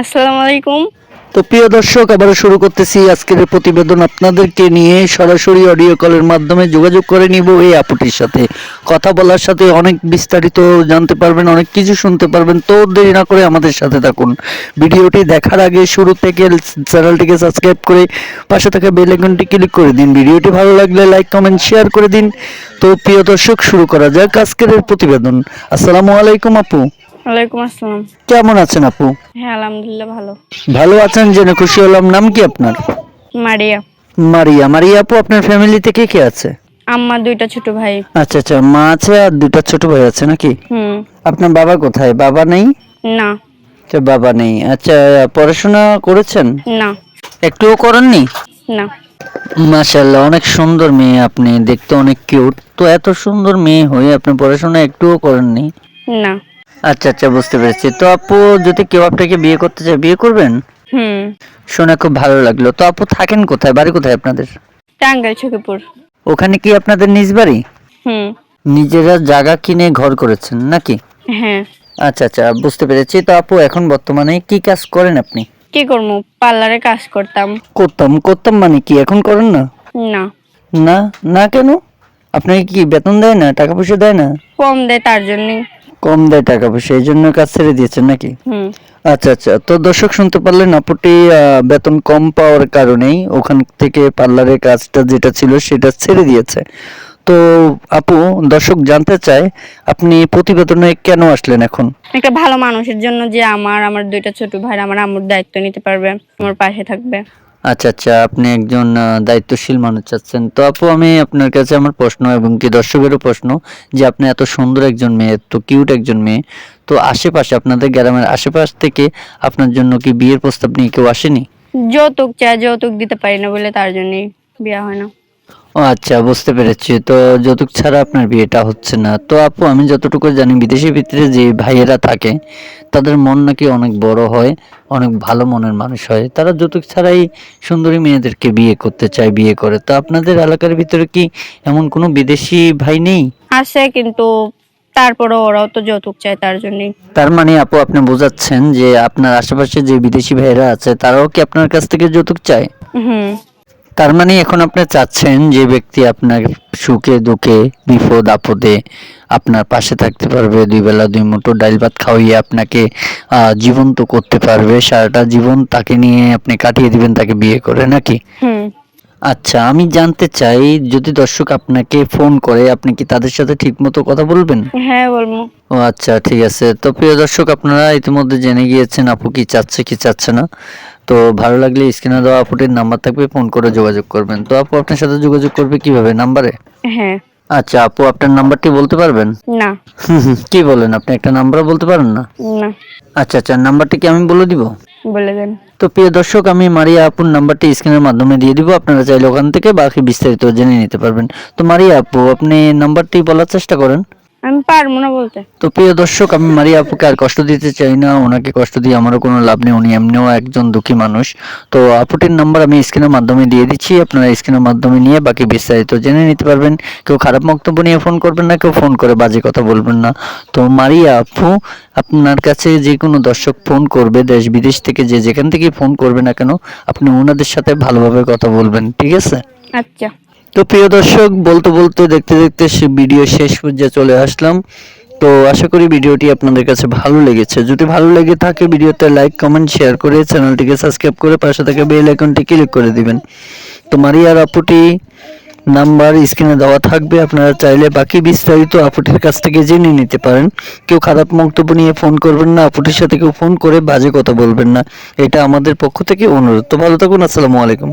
আসসালামু আলাইকুম। তো প্রিয় দর্শক আবারও শুরু করতেছি আজকের প্রতিবেদন আপনাদেরকে নিয়ে। সরাসরি অডিও কলের মাধ্যমে যোগাযোগ করে নিব এই আপুটির সাথে। কথা বলার সাথে অনেক বিস্তারিত জানতে পারবেন, অনেক কিছু শুনতে পারবেন। তো দেরি না করে আমাদের সাথে থাকুন। ভিডিওটি দেখার আগে শুরু থেকে চ্যানেলটিকে সাবস্ক্রাইব করে পাশে থাকা বেল ক্লিক করে দিন। ভিডিওটি ভালো লাগলে লাইক, কমেন্ট, শেয়ার করে দিন। তো প্রিয় দর্শক, শুরু করা যাক আজকের প্রতিবেদন। আসসালামু আলাইকুম আপু। ওয়ালাইকুম আসসালাম। কেমন আছেন আপু? হ্যাঁ আলহামদুলিল্লাহ ভালো। ভালো আছেন জেনে খুশি হলাম। নাম কি আপনার? মারিয়া। মারিয়া। মারিয়া আপু আপনার ফ্যামিলিতে কে কে আছে? আম্মা দুইটা ছোট ভাই। আচ্ছা আচ্ছা মা আছে আর দুটো ছোট ভাই আছে নাকি? হুম। আপনার বাবা কোথায়? বাবা নেই? না। আচ্ছা বাবা নেই। আচ্ছা পড়াশোনা করেছেন? না। একটুও করেননি? না। মাশাল্লাহ অনেক সুন্দর মেয়ে আপনি। দেখতে অনেক কিউট তো এত সুন্দর মেয়ে হয়ে আপনি পড়াশোনা একটুও করেননি? না। আচ্ছা আচ্ছা বুঝতে পেরেছি। তো আপু যদি কেউ আপনাকে বিয়ে করতে চায় বিয়ে করবেন? হুম। শুনে খুব ভালো লাগল। তো আপু থাকেন কোথায়? বাড়ি কোথায় আপনাদের? টাঙ্গাইল ছকিপুর ওখানে কি আপনাদের নিজ বাড়ি? হুম। নিজেরা জায়গা কিনে ঘর করেছেন নাকি? হ্যাঁ। আচ্ছা আচ্ছা বুঝতে পেরেছি। তো আপু এখন বর্তমানে কি কাজ করেন আপনি? কি করব? পার্লারে কাজ করতাম। করতাম করতাম মানে কি? এখন করেন না? না। না? না কেন? আপনাকে কি বেতন দেয় না? টাকা পয়সা দেয় না? কম দেয় তার জন্যই। কম দেয় টাকা পয়সা এই জন্য কাজ ছেড়ে দিয়েছেন নাকি? আচ্ছা আচ্ছা তো দর্শক শুনতে পারলেন আপুটি বেতন কম পাওয়ার কারণেই ওখান থেকে পার্লারের কাজটা যেটা ছিল সেটা ছেড়ে দিয়েছে। তো আপু দর্শক জানতে চায় আপনি প্রতিবেদনে কেন আসলেন এখন? একটা ভালো মানুষের জন্য যে আমার আমার দুইটা ছোট ভাই আমার আম্মুর দায়িত্ব নিতে পারবে আমার পাশে থাকবে। আচ্ছা আচ্ছা আপনি একজন দায়িত্বশীল মানুষ চাচ্ছেন তো আপু, আমি আপনার কাছে আমার প্রশ্ন এবং কি দর্শকেরও প্রশ্ন যে আপনি এত সুন্দর একজন মেয়ে তো কিউট একজন মেয়ে। তো আশেপাশে, আপনাদের গ্রামের আশেপাশ থেকে আপনার জন্য কি বিয়ের প্রস্তাব নিয়ে কেউ আসেনি? যৌতুক চায় যৌতুক দিতে পারি না বলে তার জন্যই বিয়া হয় না। ও আচ্ছা বুঝতে পেরেছি। তো যৌতুক ছাড়া আপনার বিয়েটা হচ্ছে না। তো আপু আমি যতটুকু জানি বিদেশি ভিতরে যে ভাইয়েরা থাকে তাদের মন নাকি অনেক বড় হয় অনেক ভালো মনের মানুষ হয়। তারা যৌতুক ছাড়াই সুন্দরী মেয়েদেরকে বিয়ে করতে চায় বিয়ে করে। তো আপনাদের এলাকার ভিতরে কি এমন কোনো বিদেশি ভাই নেই? আছে কিন্তু তারপরে ওরাও তো যৌতুক চায় তার জন্যই। তার মানে আপু আপনি বোঝাচ্ছেন যে আপনার আশেপাশে যে বিদেশি ভাইয়েরা আছে তারাও কি আপনার কাছ থেকে যৌতুক চায়? হুম। তার মানে এখন আপনি চাচ্ছেন যে ব্যক্তি আপনার সুখে, দুঃখে, বিপদ, আপদে আপনার পাশে থাকতে পারবে, দুই বেলা দুই মুঠো ডাল ভাত খাওয়িয়ে আপনাকে জীবন্ত করতে পারবে। সারাটা জীবন তাকে নিয়ে আপনি কাটিয়ে দিবেন, তাকে বিয়ে করে, নাকি? হুম। আচ্ছা আমি জানতে চাই যদি দর্শক আপনাকে ফোন করে আপনি কি তাদের সাথে ঠিকমতো কথা বলবেন? হ্যাঁ বলব। ও আচ্ছা ঠিক আছে। তো প্রিয় দর্শক আপনারা ইতিমধ্যে জেনে গিয়েছেন আপু কি চাচ্ছে কি চাচ্ছে না। তো ভালো লাগলে স্ক্রিনে দেওয়া আপুটির নাম্বার থাকবে ফোন করে যোগাযোগ করবেন। তো আপু আপনার সাথে যোগাযোগ করবে কীভাবে নাম্বারে হ্যাঁ। আচ্ছা আপু আপনার নাম্বারটি বলতে পারবেন? না। কি বলেন আপনি একটা নাম্বার বলতে পারেন না? না। আচ্ছা আচ্ছা নাম্বারটি কি আমি বলে দিব? বলে দেন। তো প্রিয় দর্শক, আমি মারিয়া আপুর নাম্বারটি স্ক্রিনের মাধ্যমে দিয়ে দিব। আপনারা চাইলে ওখান থেকে বাকি বিস্তারিত জেনে নিতে পারবেন। তো মারিয়া আপু, আপনি নাম্বারটি বলার চেষ্টা করেন। আমি পারব না বলতে। তো প্রিয় দর্শক আমি মারিয়া আপুকে আর কষ্ট দিতে চাই না। ওনাকে কষ্ট দিয়ে আমারও কোনো লাভ নেই উনি এমনিও একজন দুঃখী মানুষ। তো আপুটির নাম্বার আমি স্ক্রিনের মাধ্যমে দিয়ে দিচ্ছি আপনারা স্ক্রিনের মাধ্যমে নিয়ে বাকি বিস্তারিত জেনে নিতে পারবেন। কেউ খারাপ বক্তব্য নিয়ে ফোন করবেন না কেউ ফোন করে বাজে কথা বলবেন না। তো মারিয়া আপু আপনার কাছে যে কোনো দর্শক ফোন করবে দেশ বিদেশ থেকে যে যেখান থেকে ফোন করবে না কেন আপনি ওনাদের সাথে ভালোভাবে কথা বলবেন ঠিক আছে? আচ্ছা। তো প্রিয় দর্শক, বলতে বলতে দেখতে দেখতে সে ভিডিও শেষ পর্যায়ে চলে আসলাম। তো আশা করি ভিডিওটি আপনাদের কাছে ভালো লেগেছে। যদি ভালো লেগে থাকে ভিডিওতে লাইক কমেন্ট শেয়ার করে চ্যানেলটিকে সাবস্ক্রাইব করে পাশে থাকা বেল আইকনটি ক্লিক করে দিবেন। তো মারিয়ার আপুটি নাম্বার স্ক্রিনে দেওয়া থাকবে। আপনারা চাইলে বাকি বিস্তারিত আপুটির কাছ থেকে জেনে নিতে পারেন। কেউ খারাপ মন্তব্য নিয়ে ফোন করবেন না, আপুটির সাথে কেউ ফোন করে বাজে কথা বলবেন না। এটা আমাদের পক্ষ থেকে অনুরোধ। তো ভালো থাকুন, আসসালামু আলাইকুম।